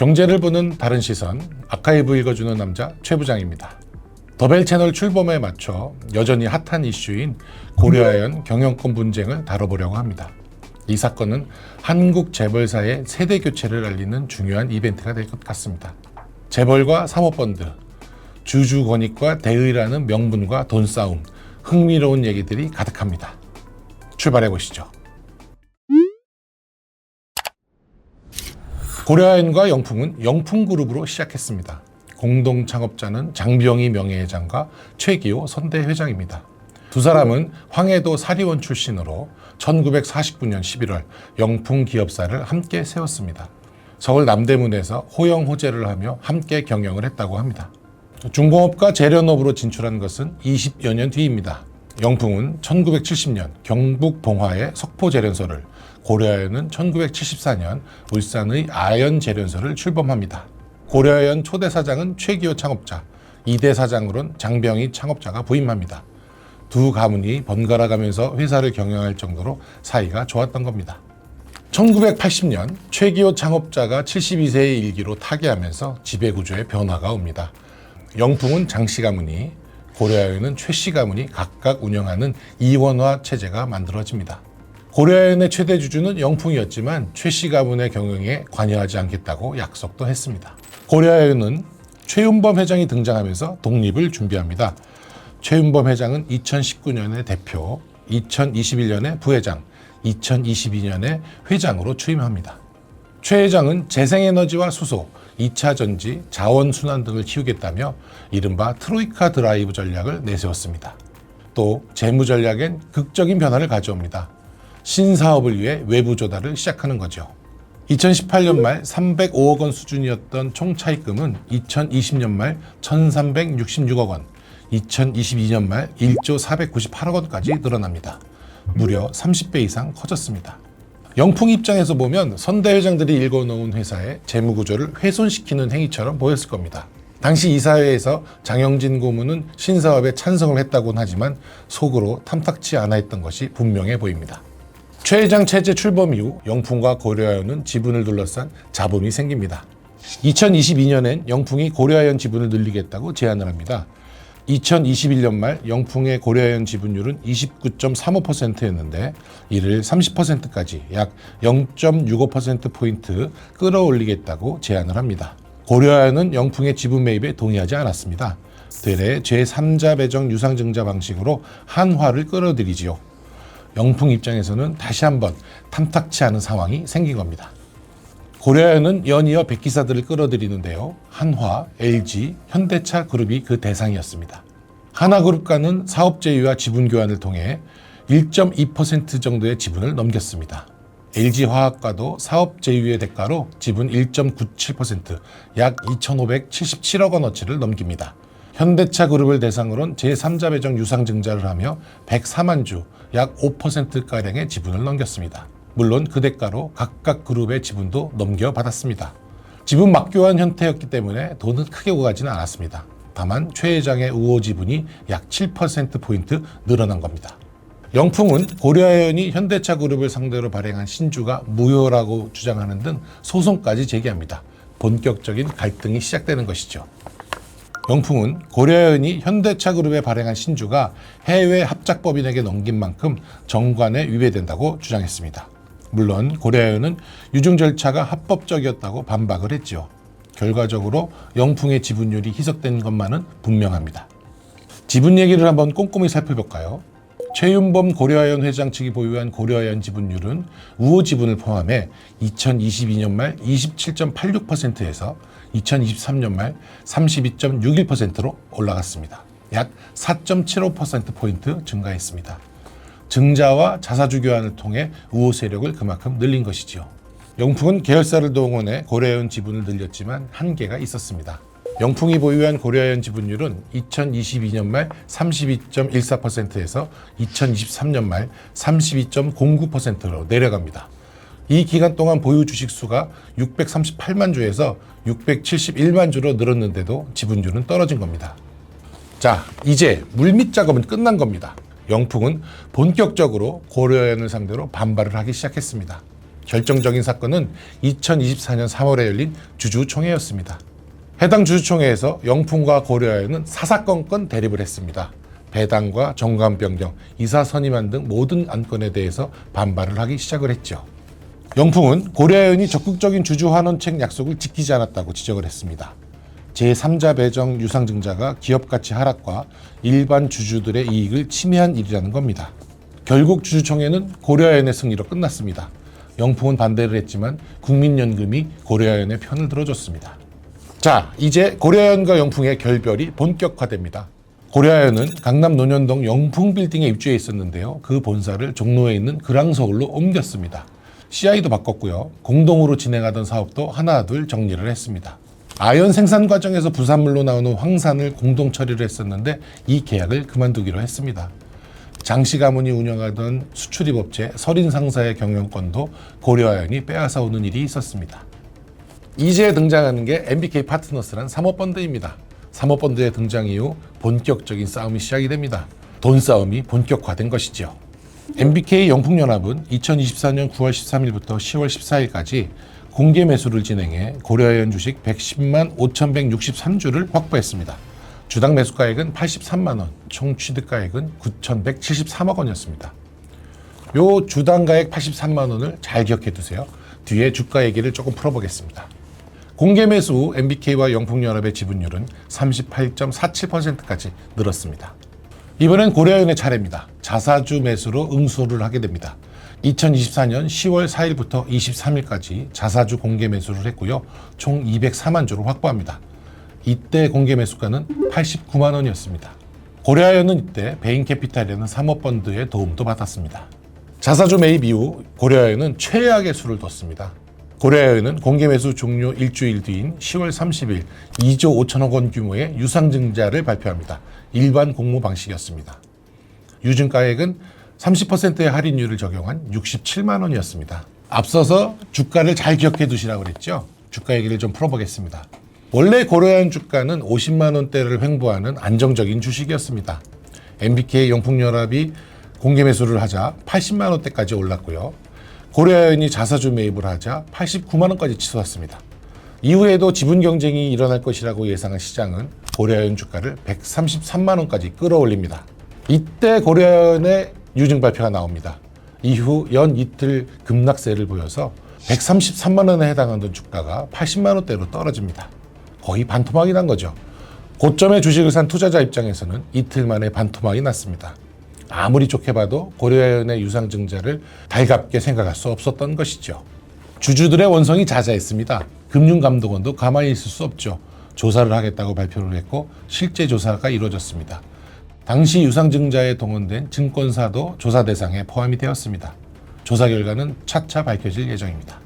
경제를 보는 다른 시선, 아카이브 읽어주는 남자 최 부장입니다. 더벨 채널 출범에 맞춰 여전히 핫한 이슈인 고려아연 경영권 분쟁을 다뤄보려고 합니다. 이 사건은 한국 재벌사의 세대 교체를 알리는 중요한 이벤트가 될 것 같습니다. 재벌과 사모펀드, 주주 권익과 대의라는 명분과 돈 싸움, 흥미로운 얘기들이 가득합니다. 출발해 보시죠. 고려아연과 영풍은 영풍그룹으로 시작했습니다. 공동 창업자는 장병희 명예회장과 최기호 선대 회장입니다. 두 사람은 황해도 사리원 출신으로 1949년 11월 영풍 기업사를 함께 세웠습니다. 서울 남대문에서 호영 호재를 하며 함께 경영을 했다고 합니다. 중공업과 재련업으로 진출한 것은 20여 년 뒤입니다. 영풍은 1970년 경북 봉화의 석포 재련소를, 고려아연은 1974년 울산의 아연 재련소를 출범합니다. 고려아연 초대 사장은 최기호 창업자, 2대 사장으론 장병희 창업자가 부임합니다. 두 가문이 번갈아 가면서 회사를 경영할 정도로 사이가 좋았던 겁니다. 1980년 최기호 창업자가 72세의 일기로 타계하면서 지배구조에 변화가 옵니다. 영풍은 장씨 가문이 고려아연은 최씨 가문이 각각 운영하는 이원화 체제가 만들어집니다. 고려아연의 최대 주주는 영풍이었지만 최씨 가문의 경영에 관여하지 않겠다고 약속도 했습니다. 고려아연은 최윤범 회장이 등장하면서 독립을 준비합니다. 최윤범 회장은 2019년에 대표, 2021년에 부회장, 2022년에 회장으로 취임합니다. 최 회장은 재생에너지와 수소, 2차 전지, 자원순환 등을 키우겠다며 이른바 트로이카 드라이브 전략을 내세웠습니다. 또 재무 전략엔 극적인 변화를 가져옵니다. 신사업을 위해 외부 조달을 시작하는 거죠. 2018년 말 305억 원 수준이었던 총 차입금은 2020년 말 1,366억 원, 2022년 말 1조 498억 원까지 늘어납니다. 무려 30배 이상 커졌습니다. 영풍 입장에서 보면 선대 회장들이 일궈놓은 회사의 재무 구조를 훼손시키는 행위처럼 보였을 겁니다. 당시 이사회에서 장영진 고문은 신사업에 찬성을 했다고는 하지만 속으로 탐탁치 않아 했던 것이 분명해 보입니다. 최 회장 체제 출범 이후 영풍과 고려아연은 지분을 둘러싼 자본이 생깁니다. 2022년엔 영풍이 고려아연 지분을 늘리겠다고 제안을 합니다. 2021년 말 영풍의 고려아연 지분율은 29.35%였는데 이를 30%까지 약 0.65%포인트 끌어올리겠다고 제안을 합니다. 고려아연은 영풍의 지분 매입에 동의하지 않았습니다. 되레 제3자 배정 유상증자 방식으로 한화를 끌어들이지요. 영풍 입장에서는 다시 한번 탐탁치 않은 상황이 생긴 겁니다. 고려아연은 연이어 백기사들을 끌어들이는데요. 한화, LG, 현대차 그룹이 그 대상이었습니다. 하나그룹과는 사업 제휴와 지분 교환을 통해 1.2% 정도의 지분을 넘겼습니다. LG화학과도 사업 제휴의 대가로 지분 1.97%, 약 2,577억 원어치를 넘깁니다. 현대차 그룹을 대상으로는 제3자 배정 유상 증자를 하며 104만 주, 약 5%가량의 지분을 넘겼습니다. 물론 그 대가로 각각 그룹의 지분도 넘겨받았습니다. 지분 막교환 형태였기 때문에 돈은 크게 오가지는 않았습니다. 다만 최 회장의 우호 지분이 약 7%포인트 늘어난 겁니다. 영풍은 고려아연이 현대차 그룹을 상대로 발행한 신주가 무효라고 주장하는 등 소송까지 제기합니다. 본격적인 갈등이 시작되는 것이죠. 영풍은 고려아연이 현대차 그룹에 발행한 신주가 해외 합작법인에게 넘긴 만큼 정관에 위배된다고 주장했습니다. 물론 고려아연은 유증 절차가 합법적이었다고 반박을 했지요. 결과적으로 영풍의 지분율이 희석된 것만은 분명합니다. 지분 얘기를 한번 꼼꼼히 살펴볼까요? 최윤범 고려아연 회장 측이 보유한 고려아연 지분율은 우호 지분을 포함해 2022년 말 27.86%에서 2023년 말 32.61%로 올라갔습니다. 약 4.75%포인트 증가했습니다. 증자와 자사주 교환을 통해 우호 세력을 그만큼 늘린 것이지요. 영풍은 계열사를 동원해 고려아연 지분을 늘렸지만 한계가 있었습니다. 영풍이 보유한 고려아연 지분율은 2022년 말 32.14%에서 2023년 말 32.09%로 내려갑니다. 이 기간 동안 보유 주식 수가 638만 주에서 671만 주로 늘었는데도 지분율은 떨어진 겁니다. 자, 이제 물밑 작업은 끝난 겁니다. 영풍은 본격적으로 고려아연을 상대로 반발을 하기 시작했습니다. 결정적인 사건은 2024년 3월에 열린 주주총회였습니다. 해당 주주총회에서 영풍과 고려아연은 사사건건 대립을 했습니다. 배당과 정관 변경, 이사 선임안 등 모든 안건에 대해서 반발을 하기 시작을 했죠. 영풍은 고려아연이 적극적인 주주 환원책 약속을 지키지 않았다고 지적을 했습니다. 제3자 배정 유상증자가 기업 가치 하락과 일반 주주들의 이익을 침해한 일이라는 겁니다. 결국 주주총회는 고려아연의 승리로 끝났습니다. 영풍은 반대를 했지만 국민연금이 고려아연의 편을 들어줬습니다. 자, 이제 고려아연과 영풍의 결별이 본격화됩니다. 고려아연은 강남 논현동 영풍 빌딩에 입주해 있었는데요. 그 본사를 종로에 있는 그랑서울로 옮겼습니다. CI도 바꿨고요. 공동으로 진행하던 사업도 하나둘 정리를 했습니다. 아연 생산 과정에서 부산물로 나오는 황산을 공동 처리를 했었는데 이 계약을 그만두기로 했습니다. 장씨 가문이 운영하던 수출입 업체 설인 상사의 경영권도 고려아연이 빼앗아 오는 일이 있었습니다. 이제 등장하는 게 MBK 파트너스란 사모펀드입니다. 사모펀드의 등장 이후 본격적인 싸움이 시작이 됩니다. 돈 싸움이 본격화된 것이죠. MBK 영풍연합은 2024년 9월 13일부터 10월 14일까지 공개 매수를 진행해 고려아연 주식 110만 5,163주를 확보했습니다. 주당 매수가액은 83만 원, 총 취득가액은 9,173억 원이었습니다. 요 주당 가액 83만 원을 잘 기억해 두세요. 뒤에 주가 얘기를 조금 풀어보겠습니다. 공개 매수 후 MBK와 영풍연합의 지분율은 38.47%까지 늘었습니다. 이번엔 고려아연의 차례입니다. 자사주 매수로 응수를 하게 됩니다. 2024년 10월 4일부터 23일까지 자사주 공개 매수를 했고요. 총 204만 주를 확보합니다. 이때 공개 매수가는 89만 원이었습니다. 고려아연은 이때 베인캐피탈이라는 사모펀드의 도움도 받았습니다. 자사주 매입 이후 고려아연은 최악의 수를 뒀습니다. 고려아연은 공개 매수 종료 일주일 뒤인 10월 30일 2조 5천억 원 규모의 유상증자를 발표합니다. 일반 공모 방식이었습니다. 유증가액은 30%의 할인율을 적용한 67만 원이었습니다. 앞서서 주가를 잘 기억해 두시라고 그랬죠. 주가 얘기를 좀 풀어보겠습니다. 원래 고려아연 주가는 50만 원대를 횡보하는 안정적인 주식이었습니다. MBK 영풍연합이 공개 매수를 하자 80만 원대까지 올랐고요. 고려아연이 자사주 매입을 하자 89만 원까지 치솟았습니다. 이후에도 지분 경쟁이 일어날 것이라고 예상한 시장은 고려아연 주가를 133만 원까지 끌어올립니다. 이때 고려아연의 유증 발표가 나옵니다. 이후 연 이틀 급락세를 보여서 133만 원에 해당하는 주가가 80만 원대로 떨어집니다. 거의 반토막이 난 거죠. 고점에 주식을 산 투자자 입장에서는 이틀 만에 반토막이 났습니다. 아무리 좋게 봐도 고려아연의 유상증자를 달갑게 생각할 수 없었던 것이죠. 주주들의 원성이 자자했습니다. 금융감독원도 가만히 있을 수 없죠. 조사를 하겠다고 발표를 했고 실제 조사가 이루어졌습니다. 당시 유상증자에 동원된 증권사도 조사 대상에 포함이 되었습니다. 조사 결과는 차차 밝혀질 예정입니다.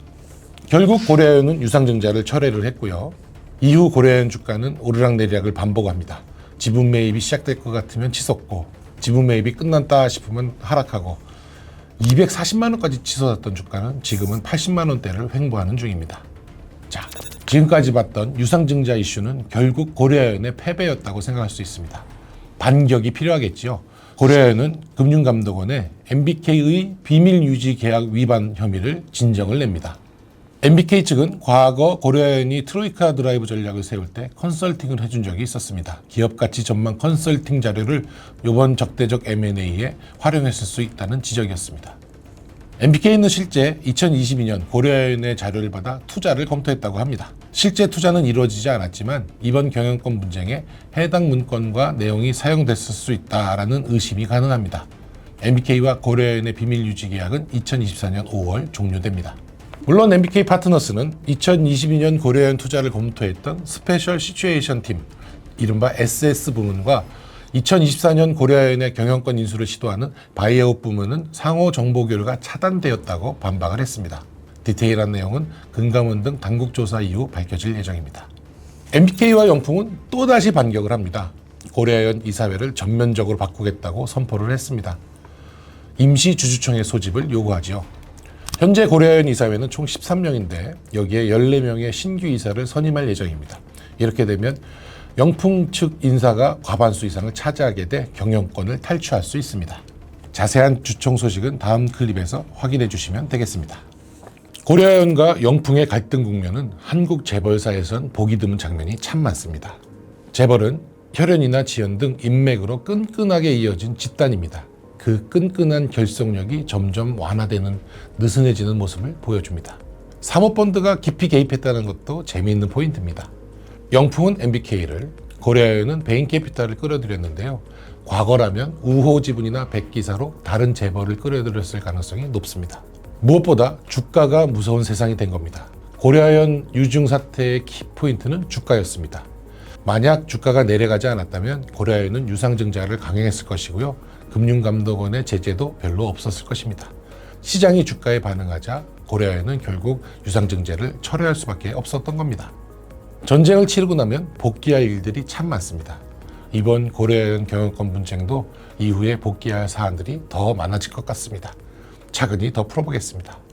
결국 고려아연은 유상증자를 철회를 했고요. 이후 고려아연 주가는 오르락내리락을 반복합니다. 지분 매입이 시작될 것 같으면 치솟고 지분 매입이 끝났다 싶으면 하락하고 240만 원까지 치솟았던 주가는 지금은 80만 원대를 횡보하는 중입니다. 자, 지금까지 봤던 유상증자 이슈는 결국 고려아연의 패배였다고 생각할 수 있습니다. 반격이 필요하겠지요. 고려아연은 금융감독원에 MBK의 비밀 유지 계약 위반 혐의를 진정을 냅니다. MBK 측은 과거 고려아연이 트로이카 드라이브 전략을 세울 때 컨설팅을 해준 적이 있었습니다. 기업 가치 전망 컨설팅 자료를 이번 적대적 M&A에 활용했을 수 있다는 지적이었습니다. MBK는 실제 2022년 고려아연의 자료를 받아 투자를 검토했다고 합니다. 실제 투자는 이루어지지 않았지만 이번 경영권 분쟁에 해당 문건과 내용이 사용됐을 수 있다라는 의심이 가능합니다. MBK와 고려아연의 비밀 유지 계약은 2024년 5월 종료됩니다. 물론 MBK 파트너스는 2022년 고려아연 투자를 검토했던 스페셜 시츄에이션 팀, 이른바 SS 부문과 2024년 고려아연의 경영권 인수를 시도하는 바이아웃 부문은 상호 정보 교류가 차단되었다고 반박을 했습니다. 디테일한 내용은 금감원 등 당국 조사 이후 밝혀질 예정입니다. MBK와 영풍은 또다시 반격을 합니다. 고려아연 이사회를 전면적으로 바꾸겠다고 선포를 했습니다. 임시 주주총회 소집을 요구하지요. 현재 고려아연 이사회는 총 13명인데 여기에 14명의 신규 이사를 선임할 예정입니다. 이렇게 되면 영풍 측 인사가 과반수 이상을 차지하게 돼 경영권을 탈취할 수 있습니다. 자세한 주총 소식은 다음 클립에서 확인해 주시면 되겠습니다. 고려아연과 영풍의 갈등 국면은 한국 재벌사에선 보기 드문 장면이 참 많습니다. 재벌은 혈연이나 지연 등 인맥으로 끈끈하게 이어진 집단입니다. 그 끈끈한 결속력이 점점 완화되는 느슨해지는 모습을 보여줍니다. 사모펀드가 깊이 개입했다는 것도 재미있는 포인트입니다. 영풍은 MBK를, 고려아연은 베인캐피탈을 끌어들였는데요. 과거라면 우호 지분이나 백기사로 다른 재벌을 끌어들였을 가능성이 높습니다. 무엇보다 주가가 무서운 세상이 된 겁니다. 고려아연 유증 사태의 키포인트는 주가였습니다. 만약 주가가 내려가지 않았다면 고려아연은 유상증자를 강행했을 것이고요. 금융감독원의 제재도 별로 없었을 것입니다. 시장이 주가에 반응하자 고려아연은 결국 유상증자를 철회할 수밖에 없었던 겁니다. 전쟁을 치르고 나면 복귀할 일들이 참 많습니다. 이번 고려아연 경영권 분쟁도 이후에 복귀할 사안들이 더 많아질 것 같습니다. 차근히 더 풀어보겠습니다.